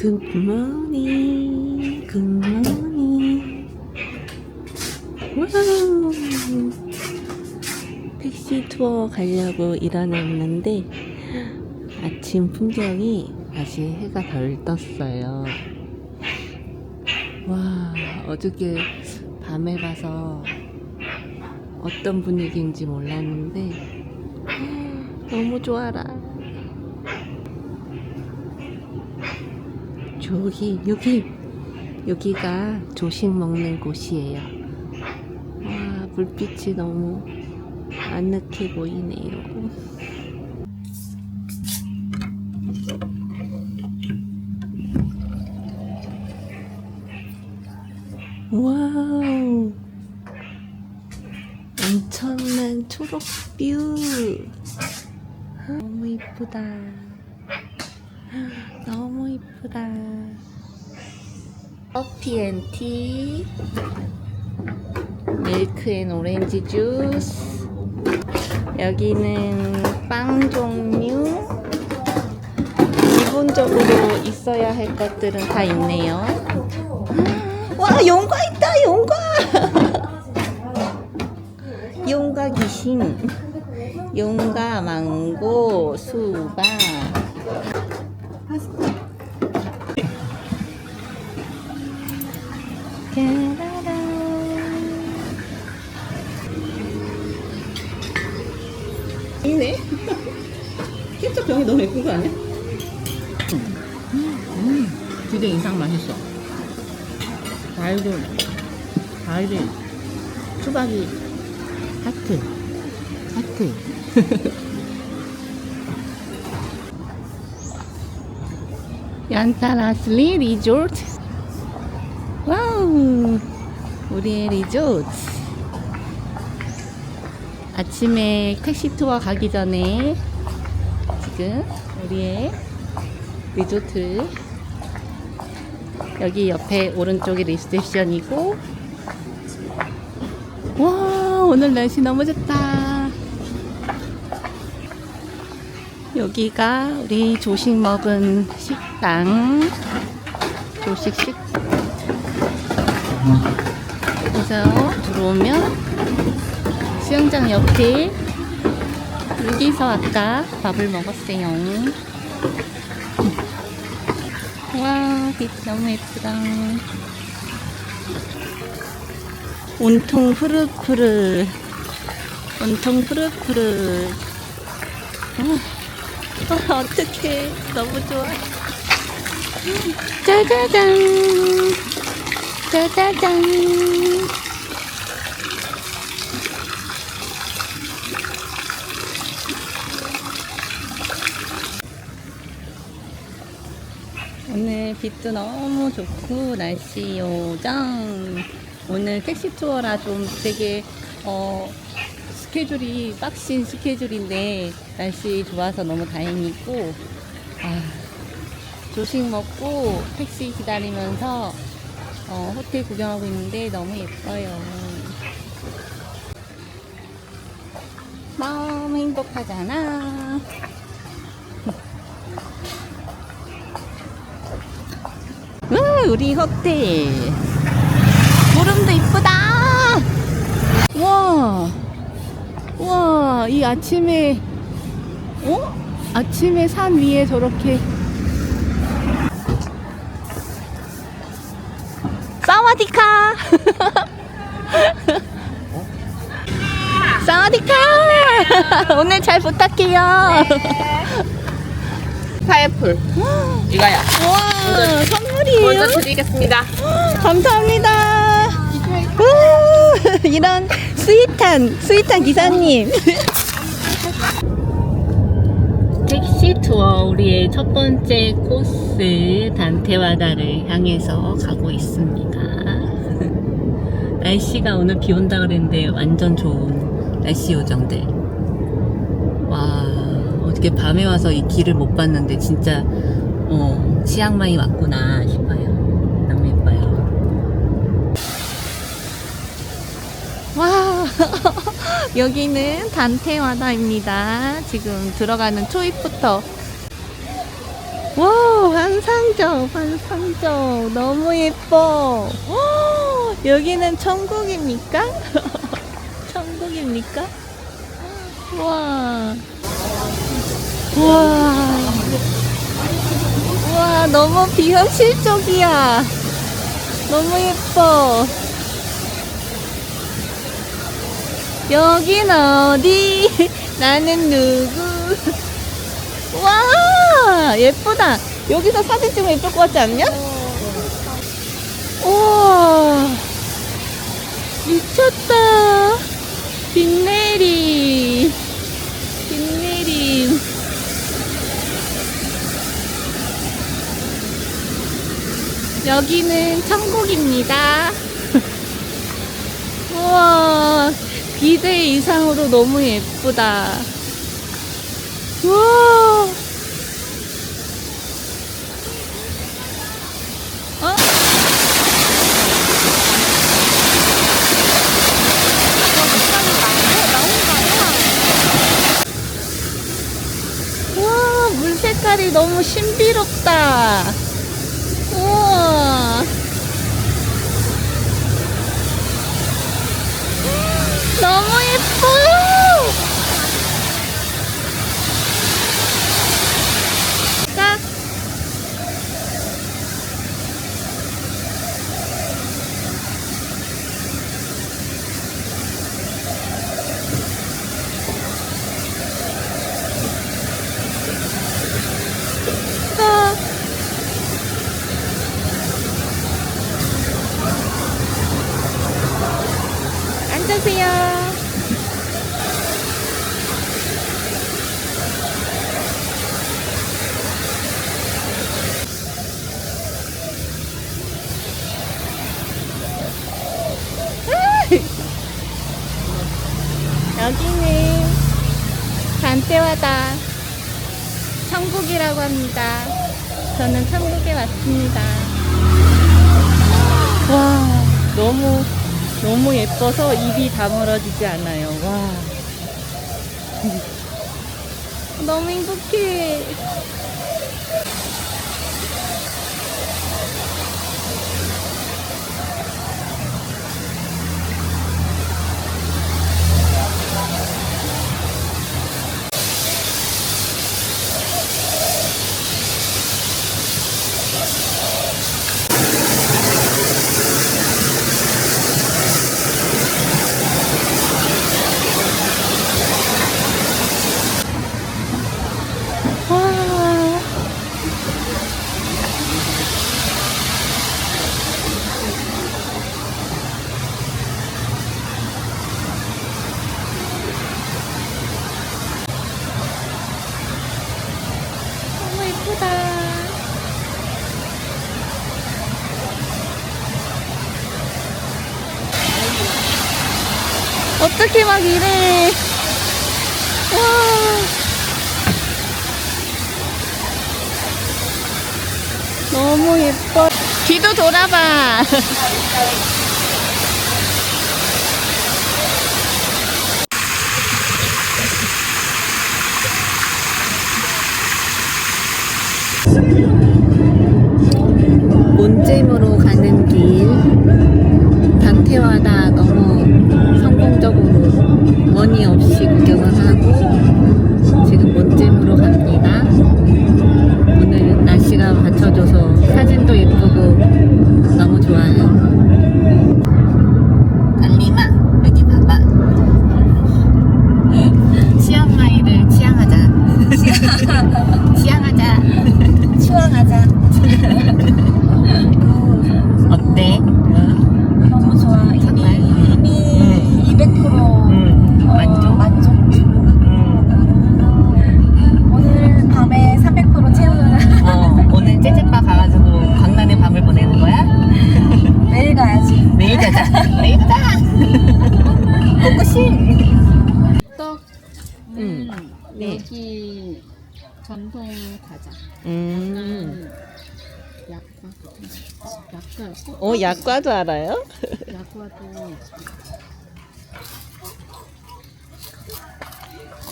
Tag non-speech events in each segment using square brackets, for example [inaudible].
Good morning. 와우. 택시 투어 가려고 일어났는데 아침 풍경이 아직 해가 덜 떴어요. 와, 어저께 밤에 봐서 어떤 분위기인지 몰랐는데 너무 좋아라. 저기 여기 여기가 조식 먹는 곳이에요. 와 불빛이 너무 아늑해 보이네요. 와우 엄청난 초록 뷰 너무 이쁘다. 너무 이쁘다. 티, 밀크 앤 오렌지 주스. 여기는 빵 종류. 기본적으로 있어야 할 것들은 다 있네요. 와, 용과 있다, 용과! [laughs] 용과 귀신. 용과 망고, 수박. 예쁜 거 아니야? 음, 진짜 인상 맛있어. 과일도, 과일이, 수박이, 하트, 하트. [laughs] 얀타라슬리 리조트. 와우, 우리의 리조트. 아침에 택시 투어 가기 전에 지금 우리의 리조트. 여기 옆에 오른쪽이 리셉션이고. 와 오늘 날씨 너무 좋다. 여기가 우리 조식 먹은 식당. 조식 식. 그래서 들어오면 수영장 옆에 여기서 아까 밥을 먹었어요. 와, 빛 너무 예쁘다. 온통 푸릇푸릇. 온통 푸릇푸릇. 어, 어, 어떡해. 너무 좋아. 짜자잔. 짜자잔. 오늘 빛도 너무 좋고 날씨 요정. 오늘 택시 투어라 좀 되게 어 스케줄이 빡신 스케줄인데 날씨 좋아서 너무 다행이고 아, 조식 먹고 택시 기다리면서 어, 호텔 구경하고 있는데 너무 예뻐요. 너무 행복하잖아 우, 우리 호텔. 구름도 이쁘다. 와, 와, 이 아침에, 어? 아침에 산 위에 저렇게. 사와디카! 사와디카! [laughs] [laughs] 오늘 잘 부탁해요. [laughs] 파애플 이거요. 와, 선물이에요? 먼저 드리겠습니다. [gasps] 감사합니다. 우, [laughs] 이런 스윗한 스윗한 기사님. [laughs] 택시 투어 우리의 첫 번째 코스 단테와다를 향해서 가고 있습니다. [laughs] 날씨가 오늘 비 온다 그랬는데 완전 좋은 날씨 요정들. 와 어떻게 밤에 와서 이 길을 못 봤는데 진짜 어, 치앙마이 왔구나 싶어요. 너무 예뻐요. 와, [laughs] 여기는 단테와다입니다. 지금 들어가는 초입부터 와, 환상적, 환상적. 너무 예뻐. 와, 여기는 천국입니까? [laughs] 천국입니까? 와. 와. 와, 너무 비현실적이야. 너무 예뻐. 여긴 어디? [laughs] 나는 누구? [laughs] 와, 예쁘다. 여기서 사진 찍으면 예쁠 것 같지 않냐? 우와, 미쳤다. 빗내리. 여기는 천국입니다. [laughs] 우와, 기대 이상으로 너무 예쁘다. 우와. 어? 우와, 물 색깔이 너무 신비롭다. 우와. 너무 예뻐요. 딱. 딱. 앉으세요. 여기는 단테와다 천국이라고 합니다. 저는 천국에 왔습니다. 와, 너무 너무 예뻐서 입이 다물어지지 않아요. 와. 너무 행복해. 와. 너무 예쁘다. 어떻게 막 이래. 와. 너무 예뻐. 뒤도 돌아봐. [laughs] 어, 약과도 알아요? 약과도.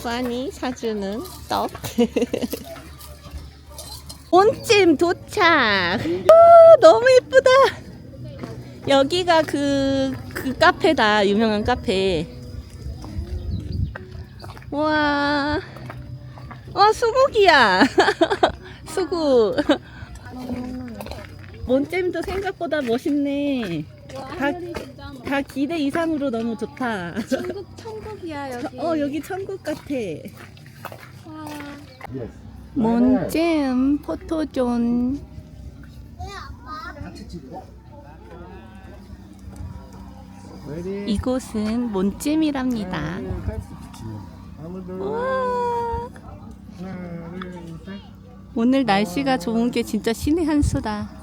관이 사주는 떡. [laughs] 온찜 도착. 아, 너무 예쁘다. 여기가 그, 그 카페다. 유명한 카페. 와. 와, 수국이야. [laughs] 수국. 몬잼도 생각보다 멋있네. 다, 다 기대 이상으로 너무 좋다. 천국 천국이야 여기. 어, 여기 천국 같아. 와. Yes. 몬잼 포토존. Ready? 이곳은 몬잼이랍니다. 와, One 오늘 날씨가 좋은 게 진짜 신의 한 수다.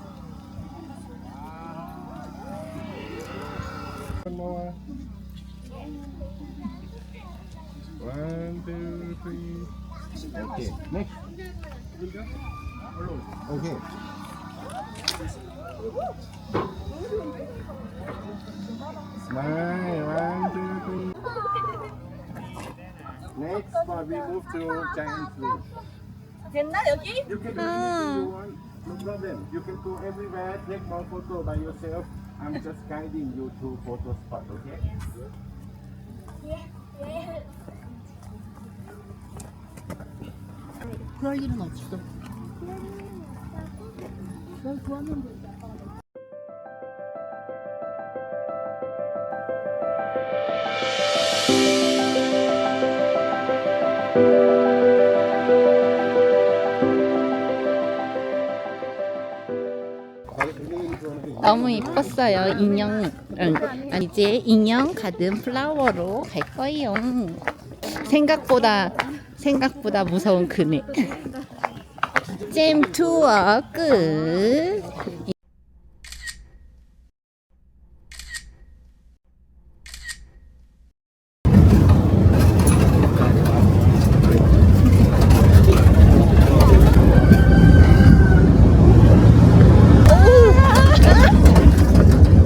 One, two, three. Okay. Next. Okay. Smile. One, two, three. Next, uh, we move to giant tree. 됐나 여기? You can do Ah. anything you want, no problem. You can go everywhere, take more photo by yourself. I'm just guiding you to photo spot, okay? 그럴 일은 없어. 널 구하면 돼. 너무 이뻤어요. 인형, 응. 아, 이제 인형 가든 플라워로 갈 거예요. 생각보다, 생각보다 무서운 그네. [laughs] 잼 투어 끝.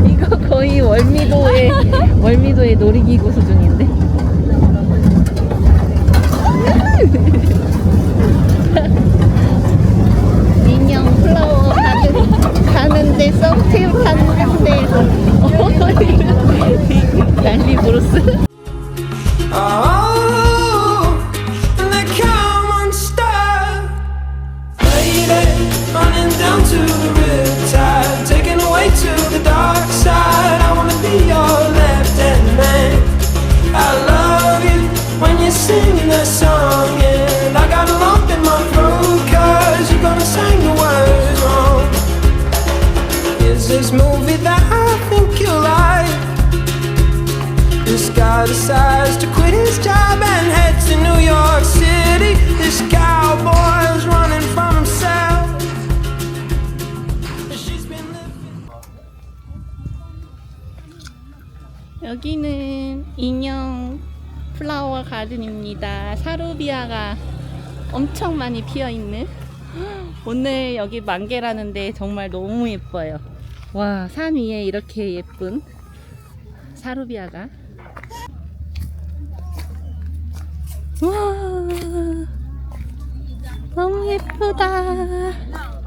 이거 거의 월미도의 [laughs] 월미도의 놀이기구 수준인데. 인형 플라워 가는 가는데 썸테일 탔는데 [laughs] 난리 브루스. 플라워 가든입니다. 사루비아가 엄청 많이 피어 있는. 오늘 여기 만개라는데 정말 너무 예뻐요. 와, 산 위에 이렇게 예쁜 사루비아가. 와, 너무 예쁘다.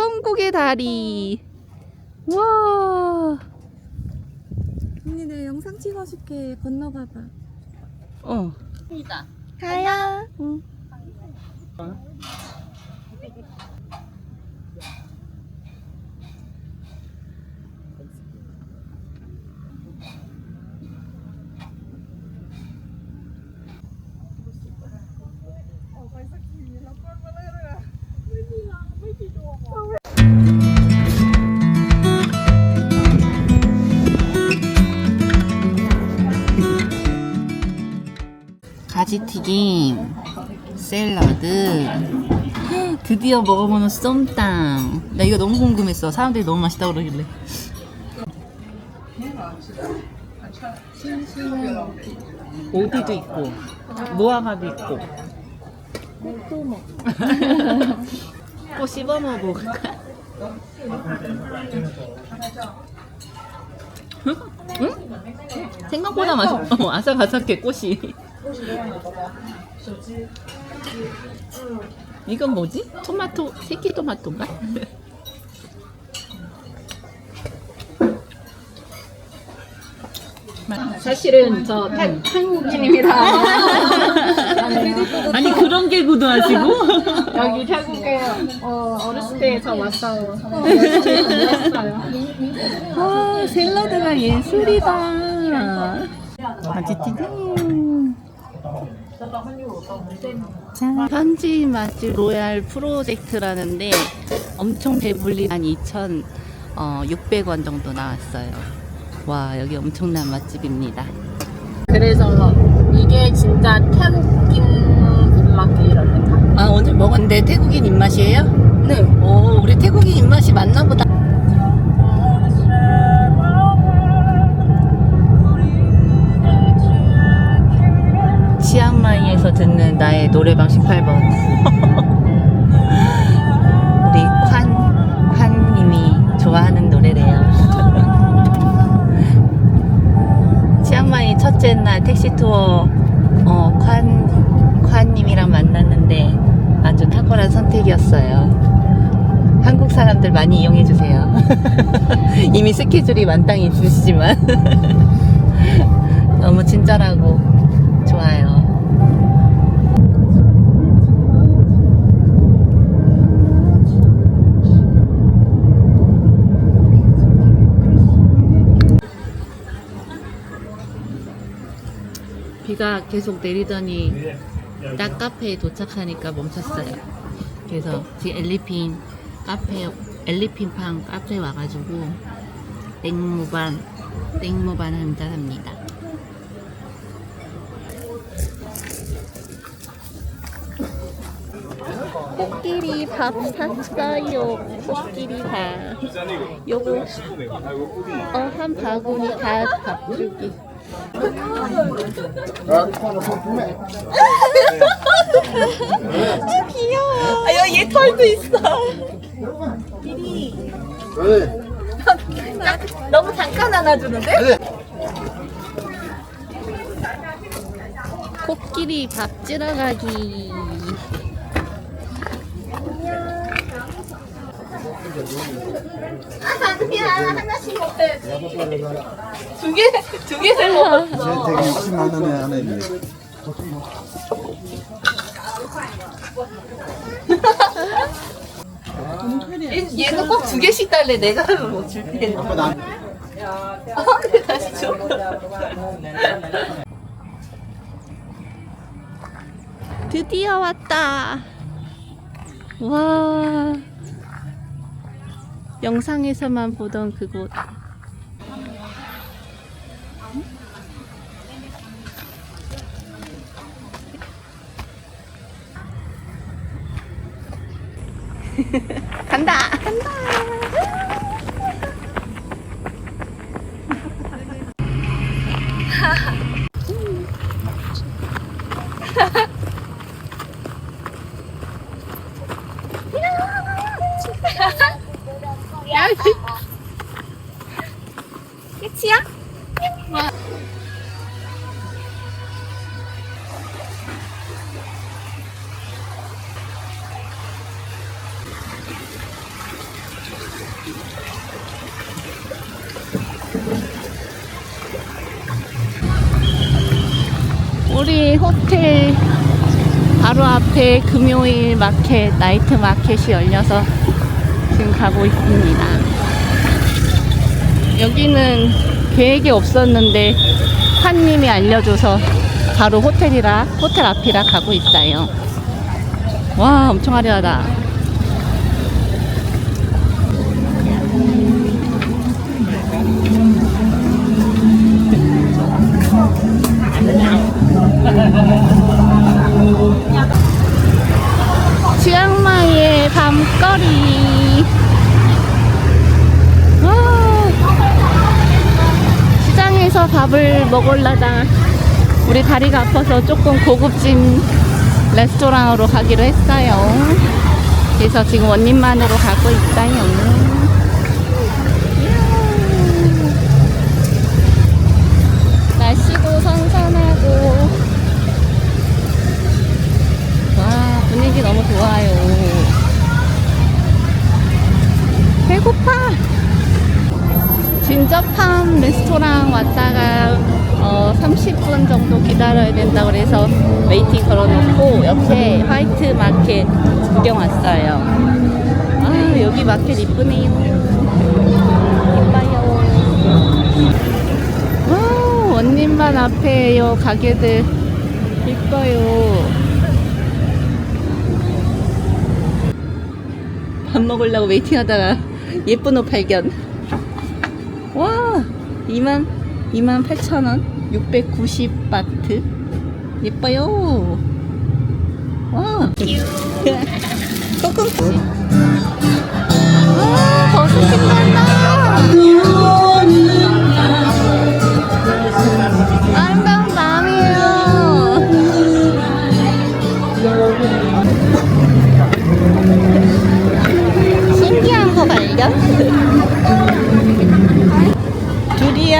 천국의 다리. 와. 언니 내 영상 찍어줄게 건너가봐 어. 가야. 응. 가지튀김, 샐러드, [gasps] 드디어 먹어보는 쏨땀. 나 이거 너무 궁금했어. 사람들이 너무 맛있다고 그러길래. 오디도 있고, 무화과도 있고. [laughs] 또 먹. 또 씹어 먹어볼까? 생각보다 맛있, 어, 아삭아삭해 꽃이. 이건 뭐지? 토마토 새끼 토마토인가? [laughs] 사실은 저 태, 태국인입니다. [laughs] 아니 그런 개구도 하시고? [laughs] 여기 태국에 어, 어렸을 때 저 왔어요. 왔어요. 아 샐러드가 예술이다. 맛있지? 자, 현지 맛집 로얄 프로젝트라는데 엄청 배불리 한 2,600원 정도 나왔어요. 와 여기 엄청난 맛집입니다. 그래서 이게 진짜 태국인 입맛이랄까? 아 오늘 먹었는데 태국인 입맛이에요? 네. 오 우리 태국인 입맛이 맞나 보다. 치앙마이에서 듣는 나의 노래방 18번. [laughs] 우리 관, 관님이 좋아하는 노래래요. [laughs] 치앙마이 첫째 날 택시 투어, 어, 관, 관님이랑 만났는데 아주 탁월한 선택이었어요. 한국 사람들 많이 이용해 주세요. [laughs] 이미 스케줄이 만땅 있으시지만. 너무 친절하고 비가 계속 내리더니 딱 카페에 도착하니까 멈췄어요. 그래서 지금 엘리핀 카페, 엘리핀팡 카페에 와가지고 땡무반, 땡무반 한잔 합니다. 코끼리 밥 샀어요. 코끼리 밥. 요거 어, 한 바구니 다 밥 주기. 귀여워. 아, 얘 털도 있어. 너무 잠깐 안아주는데? 코끼리 밥 찌러 가기. 두 개, 두 개를 먹어. 제 되게 60만 원에 하나 있네. 얘- 얘는 꼭두 개씩 달래. 내가 뭐. 아빠 나 아, 그래, 다시 줘. 드디어 왔다. 와. 영상에서만 보던 그곳. [laughs] 간다. 간다. 우리 호텔 바로 앞에 금요일 마켓, 나이트 마켓이 열려서 지금 가고 있습니다. 여기는 계획이 없었는데 환님이 알려줘서 바로 호텔이라 호텔 앞이라 가고 있어요. 와 엄청 화려하다. 밤거리 오, 아. 시장에서 밥을 먹을라다 우리 다리가 아파서 조금 고급진 레스토랑으로 가기로 했어요. 그래서 지금 원님만으로 가고 있어요. 날씨도 선선하고. 와 분위기 너무 좋아요. 배고파. 진저팜 레스토랑 왔다가 어, 30분 정도 기다려야 된다 그래서 웨이팅 걸어놓고 옆에 화이트 마켓 구경 왔어요. 아 여기 마켓 이쁘네요. 이뻐요. 와 원님만 앞에요 가게들. 이뻐요. 밥 먹으려고 웨이팅 하다가 예쁜 옷 발견. 와, 2만 2만 8천 원, 690 바트. 예뻐요. 와. 조금. [laughs] 와, 버섯 신난다.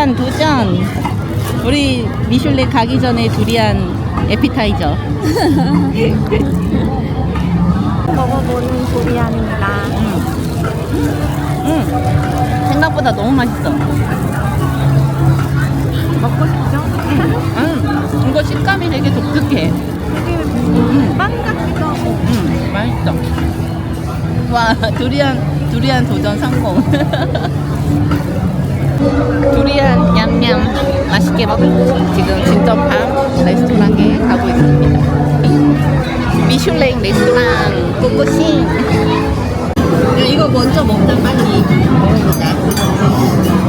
두리안 도전! 우리 미슐랭 가기 전에 두리안 에피타이저. [laughs] 먹어보는 도리안입니다. 응. 생각보다 너무 맛있어. 먹고 싶죠? 응. 이거 식감이 되게 독특해. 되게 빵 같기도 하고. 음, 맛있어. 와, 두리안, 두리안 도전 성공. [laughs] 두리안 냠냠 맛있게 먹고 지금 진전팜 레스토랑에 가고 있습니다. 미슐랭 레스토랑 꼬꼬싱. 야, 이거 먼저 먹자, 빨리. 먹어보자.